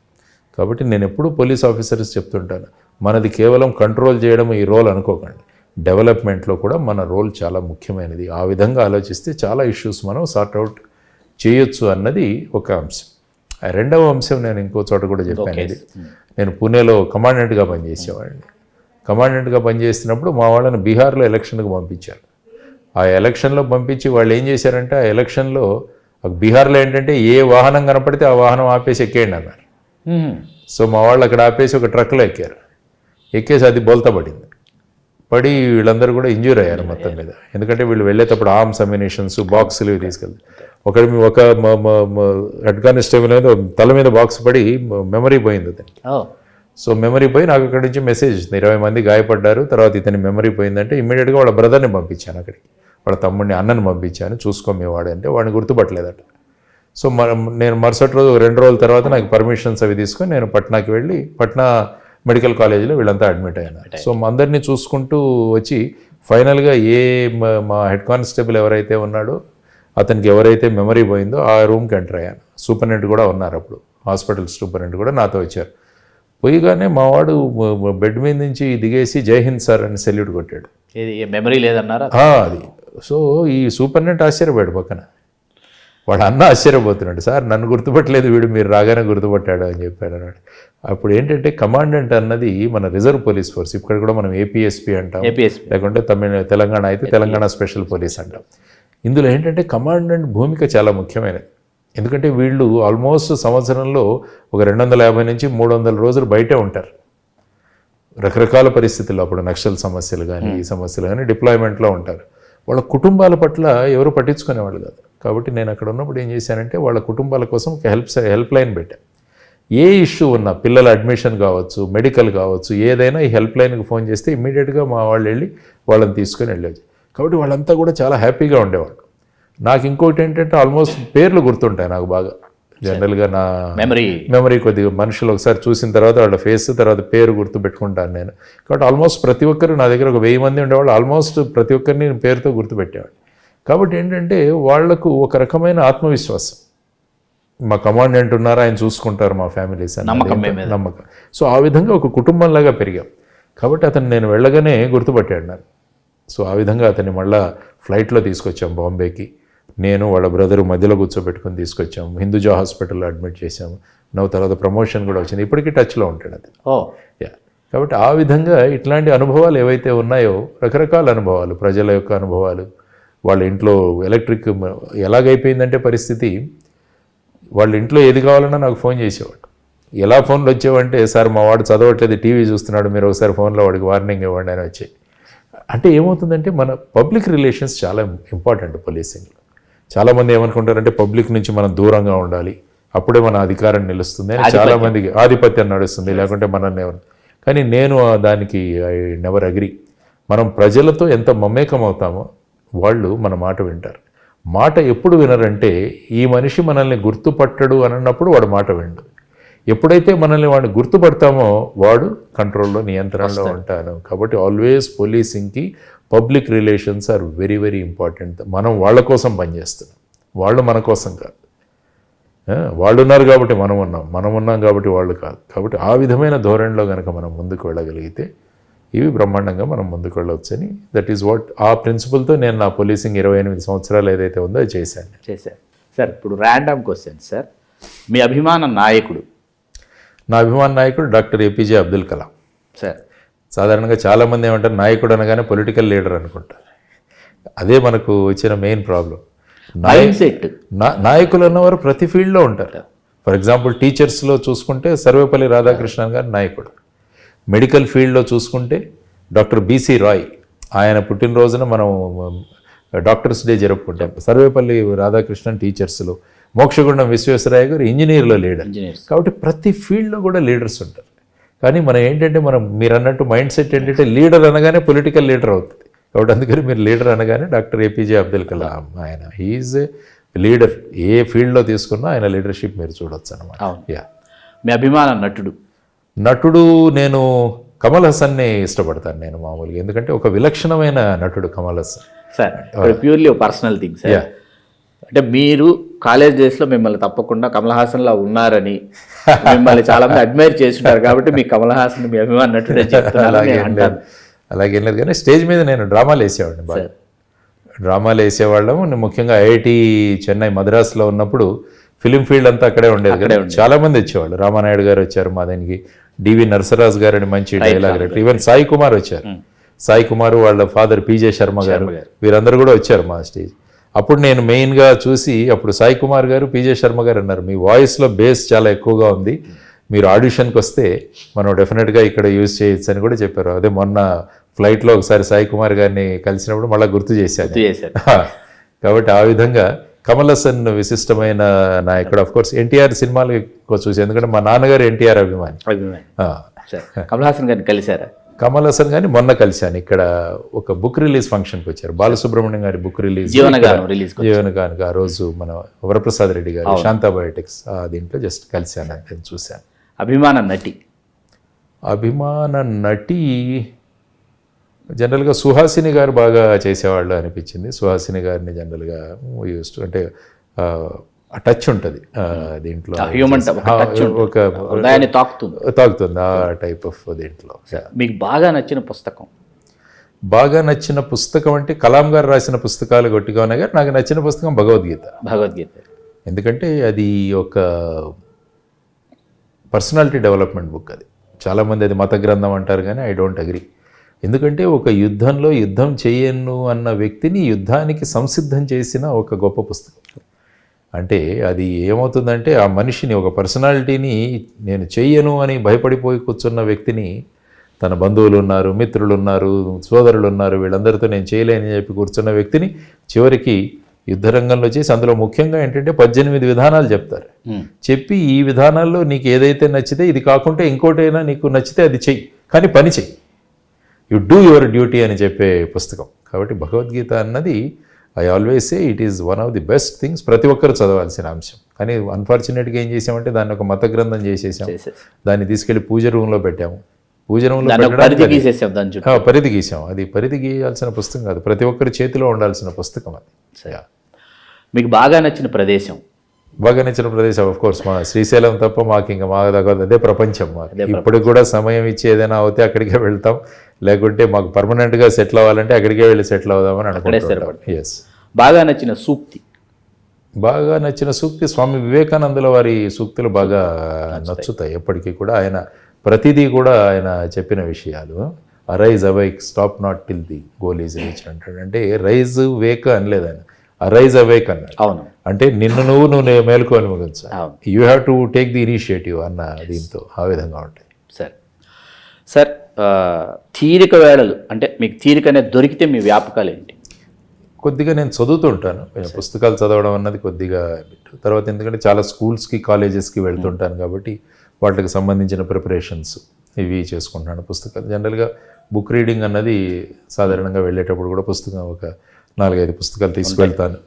కాబట్టి నేను ఎప్పుడూ పోలీస్ ఆఫీసర్స్ చెప్తుంటాను మనది కేవలం కంట్రోల్ చేయడం ఈ రోల్ అనుకోకండి. డెవలప్మెంట్లో కూడా మన రోల్ చాలా ముఖ్యమైనది. ఆ విధంగా ఆలోచిస్తే చాలా ఇష్యూస్ మనం సార్ట్అవుట్ చేయొచ్చు అన్నది ఒక అంశం. ఆ రెండవ అంశం నేను ఇంకో చోట కూడా చెప్పాను. ఇది నేను పూణేలో కమాండెంట్గా పనిచేసేవాడిని. కమాండెంట్గా పనిచేస్తున్నప్పుడు మా వాళ్ళని బీహార్లో ఎలక్షన్కి పంపించారు. ఆ ఎలక్షన్లో పంపించి వాళ్ళు ఏం చేశారంటే ఆ ఎలక్షన్లో బీహార్లో ఏంటంటే ఏ వాహనం కనపడితే ఆ వాహనం ఆపేసి ఎక్కేయండి అన్నారు. సో మా వాళ్ళు అక్కడ ఆపేసి ఒక ట్రక్లో ఎక్కారు. ఎక్కేసి అది బోల్తా పడింది. పడి వీళ్ళందరూ కూడా ఇంజ్యూర్ అయ్యారు మొత్తం మీద. ఎందుకంటే వీళ్ళు వెళ్ళేటప్పుడు ఆర్మ్స్ అమ్యునేషన్స్ బాక్సులు ఇవి తీసుకెళ్తారు ఒకటి ఒక హెడ్ కానిస్టేబుల్ మీద తల మీద బాక్స్ పడి మెమరీ పోయింది ఓ. సో మెమరీ పోయి నాకు అక్కడి నుంచి మెసేజ్ వచ్చింది. ఇరవై మంది గాయపడ్డారు. తర్వాత ఇతని మెమరీ పోయిందంటే ఇమ్మీడియట్గా వాళ్ళ బ్రదర్ని పంపించాను అక్కడికి. వాళ్ళ తమ్ముడిని అన్నని పంపించాను. చూసుకో మీ వాడు అంటే వాడిని గుర్తుపట్టలేదట. సో మనం నేను మరుసటి రోజు రెండు రోజుల తర్వాత నాకు పర్మిషన్స్ అవి తీసుకొని నేను పట్నాకి వెళ్ళి పట్నా మెడికల్ కాలేజీలో వీళ్ళంతా అడ్మిట్ అయ్యాను సో అందరినీ చూసుకుంటూ వచ్చి ఫైనల్గా ఏ మ- మా హెడ్ కానిస్టేబుల్ ఎవరైతే ఉన్నాడో అతనికి ఎవరైతే మెమరీ పోయిందో ఆ రూమ్కి ఎంటర్ అయ్యాను. సూపరింటెండెంట్ కూడా ఉన్నారు అప్పుడు. హాస్పిటల్ సూపరింటెండెంట్ కూడా నాతో వచ్చారు. పోయిగానే మా వాడు మ- మ- బెడ్ మీద నుంచి దిగేసి జై హింద్ సార్ అని సెల్యూట్ కొట్టాడు. మెమరీ లేదన్నారా? అది. సో ఈ సూపరింటెండెంట్ ఆశ్చర్యపోయాడు పక్కన. వాడు అన్న ఆశ్చర్యపోతున్నాడు సార్ నన్ను గుర్తుపట్టలేదు వీడు మీరు రాగానే గుర్తుపట్టాడు అని చెప్పాడు అన్నాడు. అప్పుడు ఏంటంటే కమాండెంట్ అన్నది మన రిజర్వ్ పోలీస్ ఫోర్స్ ఇక్కడ కూడా మనం ఏపీఎస్పీ అంటాం ఏపీఎస్పీ లేకుంటే తమిళ తెలంగాణ అయితే తెలంగాణ స్పెషల్ పోలీస్ అంటాం. ఇందులో ఏంటంటే కమాండెంట్ భూమిక చాలా ముఖ్యమైనది. ఎందుకంటే వీళ్ళు ఆల్మోస్ట్ సంవత్సరంలో ఒక రెండు వందల యాభై నుంచి మూడు వందల రోజులు బయటే ఉంటారు. రకరకాల పరిస్థితుల్లో అప్పుడు నక్సల్ సమస్యలు కానీ ఈ సమస్యలు కానీ డిప్లాయ్మెంట్లో ఉంటారు. వాళ్ళ కుటుంబాల పట్ల ఎవరు పట్టించుకునేవాళ్ళు కాదు. కాబట్టి నేను అక్కడ ఉన్నప్పుడు ఏం చేశానంటే వాళ్ళ కుటుంబాల కోసం ఒక హెల్ప్ హెల్ప్ లైన్ పెట్టాను ఏ ఇష్యూ ఉన్నా పిల్లల అడ్మిషన్ కావచ్చు మెడికల్ కావచ్చు ఏదైనా ఈ హెల్ప్ లైన్కి ఫోన్ చేస్తే ఇమ్మీడియట్గా మా వాళ్ళు వెళ్ళి వాళ్ళని తీసుకొని వెళ్ళేది కాబట్టి వాళ్ళంతా కూడా చాలా హ్యాపీగా ఉండేవాళ్ళు. నాకు ఇంకోటి ఏంటంటే ఆల్మోస్ట్ పేర్లు గుర్తుంటాయి నాకు బాగా. జనరల్గా నా మెమరీ మెమరీ కొద్దిగా మనుషులు ఒకసారి చూసిన తర్వాత వాళ్ళ ఫేస్ తర్వాత పేరు గుర్తు పెట్టుకుంటాను నేను. కాబట్టి ఆల్మోస్ట్ ప్రతి ఒక్కరు నా దగ్గర ఒక వెయ్యి మంది ఉండేవాళ్ళు. ఆల్మోస్ట్ ప్రతి ఒక్కరిని నేను పేరుతో గుర్తుపెట్టేవాడు కాబట్టి ఏంటంటే వాళ్ళకు ఒక రకమైన ఆత్మవిశ్వాసం. మా కమాండెంట్ ఉన్నారు ఆయన చూసుకుంటారు మా ఫ్యామిలీస్ అని. నమ్మకం. నమ్మకం. సో ఆ విధంగా ఒక కుటుంబంలాగా పెరిగాం. కాబట్టి అతను నేను వెళ్ళగానే గుర్తుపట్టాడు నన్ను. సో ఆ విధంగా అతన్ని మళ్ళా ఫ్లైట్లో తీసుకొచ్చాం బాంబేకి నేను వాళ్ళ బ్రదరు మధ్యలో కూర్చోబెట్టుకొని తీసుకొచ్చాము. హిందూజా హాస్పిటల్లో అడ్మిట్ చేశాము. నవ్వు తర్వాత ప్రమోషన్ కూడా వచ్చింది. ఇప్పటికీ టచ్లో ఉంటాడు అది. ఓ. యా. కాబట్టి ఆ విధంగా ఇట్లాంటి అనుభవాలు ఏవైతే ఉన్నాయో రకరకాల అనుభవాలు ప్రజల యొక్క అనుభవాలు వాళ్ళ ఇంట్లో ఎలక్ట్రిక్ ఎలాగైపోయిందంటే పరిస్థితి వాళ్ళ ఇంట్లో ఏది కావాలన్నా నాకు ఫోన్ చేసేవాడు. ఎలా ఫోన్లు వచ్చేవంటే సార్ మా వాడు చదవట్లేదు టీవీ చూస్తున్నాడు మీరు ఒకసారి ఫోన్లో వాడికి వార్నింగ్ ఇవ్వండి అని వచ్చాయి. అంటే ఏమవుతుందంటే మన పబ్లిక్ రిలేషన్స్ చాలా ఇంపార్టెంట్ పోలీసింగ్లో. చాలామంది ఏమనుకుంటారంటే పబ్లిక్ నుంచి మనం దూరంగా ఉండాలి. అప్పుడే మన అధికారం నిలుస్తుంది అని చాలా మందికి ఆధిపత్యం నడుస్తుంది లేకుంటే మనల్ని ఎవరు కానీ నేను దానికి ఐ నెవర్ అగ్రి మనం ప్రజలతో ఎంత మమేకం అవుతామో వాళ్ళు మన మాట వింటారు. మాట ఎప్పుడు వినరంటే ఈ మనిషి మనల్ని గుర్తుపట్టడు అని అన్నప్పుడు వాడు మాట విండు. ఎప్పుడైతే మనల్ని వాడిని గుర్తుపడతామో వాడు కంట్రోల్లో నియంత్రణలో ఉంటాను కాబట్టి always పోలీసింగ్కి public relations are very very important మనం వాళ్ళ కోసం పనిచేస్తున్నాం. వాళ్ళు మన కోసం కాదు. వాళ్ళు ఉన్నారు కాబట్టి మనం ఉన్నాం. మనం ఉన్నాం కాబట్టి వాళ్ళు కాదు. కాబట్టి ఆ విధమైన ధోరణిలో కనుక మనం ముందుకు వెళ్ళగలిగితే ఇవి బ్రహ్మాండంగా మనం ముందుకు వెళ్ళవచ్చని దట్ ఈస్ వాట్ ఆ ప్రిన్సిపల్తో నేను నా పోలీసింగ్ ఇరవై ఎనిమిది సంవత్సరాలు ఏదైతే ఉందో అది చేశాను. చేశారు సార్ ఇప్పుడు ర్యాండమ్ క్వశ్చన్ సార్. మీ అభిమాన నాయకుడు నా అభిమాన నాయకుడు doctor APJ Abdul Kalam. Sir. సాధారణంగా చాలామంది ఏమంటారు నాయకుడు అనగానే పొలిటికల్ లీడర్ అనుకుంటారు. అదే మనకు వచ్చిన మెయిన్ ప్రాబ్లం నాయకులు అన్నవారు ప్రతి ఫీల్డ్లో ఉంటారు. ఫర్ ఎగ్జాంపుల్ టీచర్స్లో చూసుకుంటే సర్వేపల్లి రాధాకృష్ణన్ గారు నాయకుడు. మెడికల్ ఫీల్డ్లో చూసుకుంటే డాక్టర్ బీసీ రాయ్. ఆయన పుట్టినరోజున మనం డాక్టర్స్ డే జరుపుకుంటాం. సర్వేపల్లి రాధాకృష్ణన్ టీచర్స్లో మోక్షగుండం విశ్వేశ్వరయ్య గారు ఇంజనీర్లో లీడర్. కాబట్టి ప్రతి ఫీల్డ్లో కూడా లీడర్స్ ఉంటారు. కానీ మనం ఏంటంటే మనం మీరు అన్నట్టు మైండ్ సెట్ ఏంటంటే లీడర్ అనగానే పొలిటికల్ లీడర్ అవుతుంది. కాబట్టి అందుకని మీరు లీడర్ అనగానే డాక్టర్ ఏపీజే అబ్దుల్ కలాం ఆయన. He's leader. ఏ ఫీల్డ్లో తీసుకున్నా ఆయన లీడర్షిప్ మీరు చూడొచ్చు అనమాట. యా మీ అభిమాన నటుడు. నటుడు నేను కమల్ హసన్ని ఇష్టపడతాను నేను మామూలుగా. ఎందుకంటే ఒక విలక్షణమైన నటుడు Kamal Haasan. Sir purely personal thing sir. అంటే మీరు కాలేజ్ డేస్లో మిమ్మల్ని తప్పకుండా కమల్ హాసన్లా ఉన్నారని మిమ్మల్ని చాలా మంది అడ్మైర్ చేస్తుంటారు కాబట్టి మీ కమల్ హాసన్ మీ అభిమాన నటుడు అని చెప్తున్నారు అలాగే లేదు కానీ స్టేజ్ మీద నేను డ్రామాలు వేసేవాడిని బాగా. డ్రామాలు వేసేవాళ్ళము. ముఖ్యంగా ఐఐటి చెన్నై మద్రాసులో ఉన్నప్పుడు ఫిలిం ఫీల్డ్ అంతా అక్కడే ఉండేది కదా. చాలా మంది వచ్చేవాళ్ళు. రామానాయుడు గారు వచ్చారు మా దానికి. డివి నరసరాజు గారు అని మంచి dialogue writer even Sai Kumar వచ్చారు. సాయి కుమార్ వాళ్ళ ఫాదర్ పీజే శర్మ గారు. వీరందరూ కూడా వచ్చారు మా స్టేజ్ అప్పుడు నేను మెయిన్గా చూసి అప్పుడు సాయి కుమార్ గారు పీజే శర్మ గారు అన్నారు మీ వాయిస్లో బేస్ చాలా ఎక్కువగా ఉంది. మీరు ఆడిషన్కి వస్తే మనం డెఫినెట్గా ఇక్కడ యూజ్ చేయొచ్చు అని కూడా చెప్పారు. అదే మొన్న ఫ్లైట్లో ఒకసారి సాయి కుమార్ గారిని కలిసినప్పుడు మళ్ళీ గుర్తు చేశాను. చేశారు. కాబట్టి ఆ విధంగా కమల్ హాసన్ విశిష్టమైన నాయకుడు అఫ్ కోర్స్ ఎన్టీఆర్ సినిమాలు ఎక్కువ చూసి ఎందుకంటే మా నాన్నగారు ఎన్టీఆర్ అభిమాని. అభిమాని. కమల్ హాసన్ గారిని కలిశారా? కమల్ హాసన్ గారిని మొన్న కలిశాను. ఇక్కడ ఒక బుక్ రిలీజ్ ఫంక్షన్కి వచ్చారు. బాలసుబ్రహ్మణ్యం గారి బుక్ రిలీజ్ జీవనగానం ఆ రోజు మన వరప్రసాద్ రెడ్డి గారు శాంతా బయోటిక్స్ ఆ దీంట్లో జస్ట్ కలిశాను నేను చూశాను. అభిమాన నటి. అభిమాన నటి జనరల్గా సుహాసిని గారు బాగా చేసేవాళ్ళు అనిపించింది. సుహాసిని గారిని జనరల్గా యూస్ అంటే టచ్ ఉంటుంది. దీంట్లో హ్యూమన్ ఒక హృదయాన్ని తాకుతుంది. తాగుతుంది ఆ టైప్ ఆఫ్ దీంట్లో. మీకు బాగా నచ్చిన పుస్తకం? బాగా నచ్చిన పుస్తకం అంటే కలాం గారు రాసిన పుస్తకాలు గట్టిగా ఉన్నాయి కానీ నాకు నచ్చిన పుస్తకం భగవద్గీత. భగవద్గీత. ఎందుకంటే అది ఒక పర్సనాలిటీ డెవలప్మెంట్ బుక్ అది. చాలామంది అది మత గ్రంథం అంటారు కానీ ఐ డోంట్ అగ్రి ఎందుకంటే ఒక యుద్ధంలో యుద్ధం చేయను అన్న వ్యక్తిని యుద్ధానికి సంసిద్ధం చేసిన ఒక గొప్ప పుస్తకం. అంటే అది ఏమవుతుందంటే ఆ మనిషిని ఒక పర్సనాలిటీని నేను చెయ్యను అని భయపడిపోయి కూర్చున్న వ్యక్తిని తన బంధువులు ఉన్నారు మిత్రులు ఉన్నారు సోదరులు ఉన్నారు వీళ్ళందరితో నేను చేయలేని చెప్పి కూర్చున్న వ్యక్తిని చివరికి యుద్ధరంగంలో చేసి అందులో ముఖ్యంగా ఏంటంటే పద్దెనిమిది విధానాలు చెప్తారు. చెప్పి ఈ విధానాల్లో నీకు ఏదైతే నచ్చితే ఇది కాకుంటే ఇంకోటైనా నీకు నచ్చితే అది చెయ్యి కానీ పని చెయ్యి. యు డూ యువర్ డ్యూటీ అని చెప్పే పుస్తకం. కాబట్టి భగవద్గీత అన్నది I always say it is one of the best things ప్రతి ఒక్కరు చదవాల్సిన అంశం. కానీ అన్ఫార్చునేట్గా ఏం చేసామంటే దాన్ని ఒక మత గ్రంథం చేసేసాం. దాన్ని తీసుకెళ్ళి పూజ రూమ్లో పెట్టాము. పూజ రూమ్లో పరిధి గీసాం. అది పరిధి గీయాల్సిన పుస్తకం కాదు. ప్రతి ఒక్కరి చేతిలో ఉండాల్సిన పుస్తకం అది. మీకు బాగా నచ్చిన ప్రదేశం బాగా నచ్చిన ప్రదేశం ఆఫ్ కోర్స్ మా శ్రీశైలం తప్ప మాకు ఇంకా మా దగ్గర అదే ప్రపంచం మాకు ఇప్పుడు కూడా సమయం ఇచ్చి ఏదైనా అవుతే అక్కడికే వెళ్తాం. లేకుంటే మాకు పర్మనెంట్గా సెటిల్ అవ్వాలంటే అక్కడికే వెళ్ళి సెటిల్ అవుదామని అనుకుంటాం ఎస్ బాగా నచ్చిన సూక్తి? బాగా నచ్చిన సూక్తి స్వామి వివేకానందుల వారి సూక్తులు బాగా నచ్చుతాయి. ఎప్పటికీ కూడా ఆయన ప్రతిదీ కూడా ఆయన చెప్పిన విషయాలు. Arise awake stop not till the goal is reach అంటాడు అంటే రైజ్ వేక్ అనలేదు ఆయన. అరైజ్ అవేక్ అన్నాడు. అవును. అంటే నిన్ను నువ్వు నువ్వు మేలుకొని ముగించు అవును. You have to take the initiative అన్న దీంతో ఆ విధంగా ఉంటాయి. సరే. సార్ తీరిక వేళలు అంటే మీకు తీరిక అనేది దొరికితే మీ వ్యాపకాలు ఏంటి? కొద్దిగా నేను చదువుతుంటాను. పుస్తకాలు చదవడం అన్నది కొద్దిగా. తర్వాత ఎందుకంటే చాలా స్కూల్స్కి కాలేజెస్కి వెళ్తుంటాను కాబట్టి వాటికి సంబంధించిన ప్రిపరేషన్స్ ఇవి చేసుకుంటాను. పుస్తకాలు. జనరల్గా బుక్ రీడింగ్ అన్నది సాధారణంగా వెళ్ళేటప్పుడు కూడా పుస్తకం ఒక నాలుగైదు పుస్తకాలు తీసుకువెళ్తాను.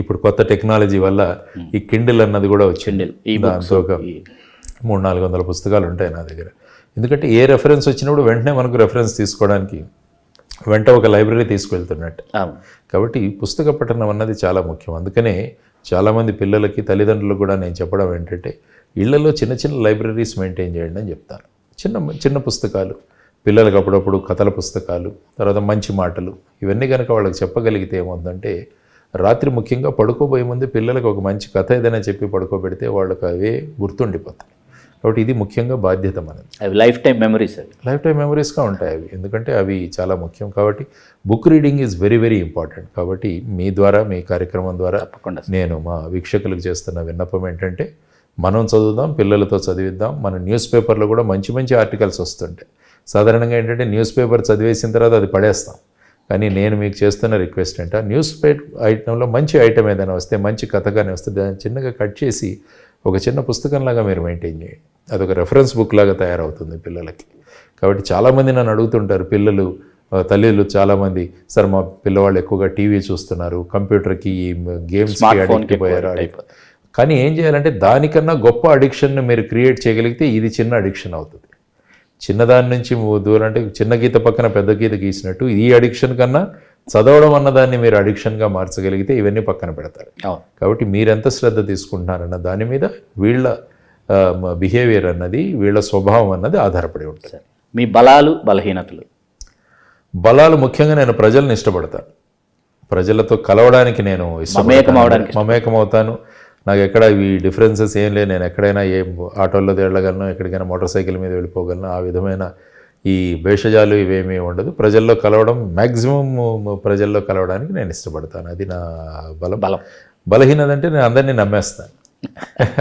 ఇప్పుడు కొత్త టెక్నాలజీ వల్ల ఈ కిండిల్ అన్నది కూడా వచ్చింది. దాంతో ఒక మూడు నాలుగు వందల పుస్తకాలు ఉంటాయి నా దగ్గర. ఎందుకంటే ఏ రెఫరెన్స్ వచ్చినప్పుడు వెంటనే మనకు రెఫరెన్స్ తీసుకోవడానికి వెంట ఒక లైబ్రరీ తీసుకువెళ్తున్నట్టు. కాబట్టి పుస్తక పఠనం అన్నది చాలా ముఖ్యం. అందుకనే చాలామంది పిల్లలకి తల్లిదండ్రులకు కూడా నేను చెప్పడం ఏంటంటే ఇళ్ళలో చిన్న చిన్న లైబ్రరీస్ మెయింటైన్ చేయండి అని చెప్తాను. చిన్న చిన్న పుస్తకాలు పిల్లలకు అప్పుడప్పుడు కథల పుస్తకాలు తర్వాత మంచి మాటలు ఇవన్నీ కనుక వాళ్ళకి చెప్పగలిగితే ఏమవుతుందంటే రాత్రి ముఖ్యంగా పడుకోబోయే ముందు పిల్లలకు ఒక మంచి కథ ఏదైనా చెప్పి పడుకోబెడితే వాళ్ళకి అవే గుర్తుండిపోతాయి. కాబట్టి ఇది ముఖ్యంగా బాధ్యత మనది. అవి లైఫ్ టైం మెమరీస్ అవి. లైఫ్ టైం మెమరీస్గా ఉంటాయి అవి. ఎందుకంటే అవి చాలా ముఖ్యం కాబట్టి book reading is very very important. కాబట్టి మీ ద్వారా మీ కార్యక్రమం ద్వారా తప్పకుండా నేను మా వీక్షకులకు చేస్తున్న విన్నపం ఏంటంటే మనం చదువుదాం పిల్లలతో చదివిద్దాం మన న్యూస్ పేపర్లో కూడా మంచి మంచి ఆర్టికల్స్ వస్తుంటాయి. సాధారణంగా ఏంటంటే న్యూస్ పేపర్ చదివేసిన తర్వాత అది పడేస్తాం. కానీ నేను మీకు చేస్తున్న రిక్వెస్ట్ ఏంటంటే న్యూస్ పేపర్ ఐటెంలో మంచి ఐటెం ఏదైనా వస్తే మంచి కథ కానీ వస్తే దాన్ని చిన్నగా కట్ చేసి ఒక చిన్న పుస్తకంలాగా మీరు మెయింటైన్ చేయండి. అదొక రెఫరెన్స్ బుక్ లాగా తయారవుతుంది పిల్లలకి. కాబట్టి చాలామంది నన్ను అడుగుతుంటారు పిల్లలు తల్లిలు చాలామంది సార్ మా పిల్లవాళ్ళు ఎక్కువగా టీవీ చూస్తున్నారు కంప్యూటర్కి అడిక్ట్ ఎక్కువ addict. కానీ ఏం చేయాలంటే దానికన్నా గొప్ప అడిక్షన్ని మీరు క్రియేట్ చేయగలిగితే ఇది చిన్న అడిక్షన్ అవుతుంది. చిన్నదాని నుంచి దూరం అంటే చిన్న గీత పక్కన పెద్ద గీత గీసినట్టు ఈ అడిక్షన్ కన్నా చదవడం అన్నదాన్ని మీరు అడిక్షన్గా మార్చగలిగితే ఇవన్నీ పక్కన పెడతారు. కాబట్టి మీరెంత శ్రద్ధ తీసుకుంటున్నారన్న దాని మీద వీళ్ళ బిహేవియర్ అన్నది వీళ్ళ స్వభావం అన్నది ఆధారపడి ఉంటుంది. మీ బలాలు బలహీనతలు? బలాలు ముఖ్యంగా నేను ప్రజల్ని ఇష్టపడతాను. ప్రజలతో కలవడానికి నేను మమేకం అవుతాను. నాకు ఎక్కడ ఈ డిఫరెన్సెస్ ఏం లేదు నేను ఎక్కడైనా ఏ ఆటోల్లో వెళ్ళగలను ఎక్కడికైనా మోటార్ సైకిల్ మీద వెళ్ళిపోగలను ఆ విధమైన ఈ భేషజాలు ఇవేమీ ఉండదు. ప్రజల్లో కలవడం మ్యాక్సిమం ప్రజల్లో కలవడానికి నేను ఇష్టపడతాను. అది నా బలం. బలం. బలహీనత అంటే నేను అందరినీ నమ్మేస్తాను.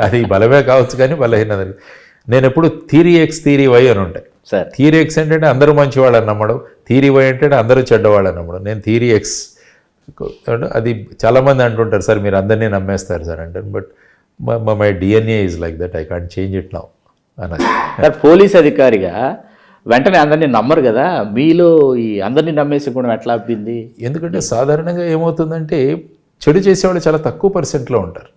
అది బలమే కావచ్చు కానీ బలహీనత నేను ఎప్పుడు థీరీ ఎక్స్ థీరీ వై అని ఉంటాయి సార్. థీరీ ఎక్స్ ఏంటంటే అందరూ మంచివాళ్ళని నమ్మడం థీరీ వై అంటే అందరూ చెడ్డవాళ్ళని నమ్మడం. నేను థీరీ ఎక్స్ అది చాలామంది అంటుంటారు సార్ మీరు అందరినీ నమ్మేస్తారు సార్ అంటారు. But my DNA is like that I can't change it now అన్నది సార్ పోలీస్ అధికారిగా వెంటనే అందరినీ నమ్మరు కదా? మీలో ఈ అందరినీ నమ్మేసి గుణం ఎట్లా అబ్బింది? ఎందుకంటే సాధారణంగా ఏమవుతుందంటే చెడు చేసేవాళ్ళు చాలా తక్కువ పర్సెంట్లో ఉంటారు.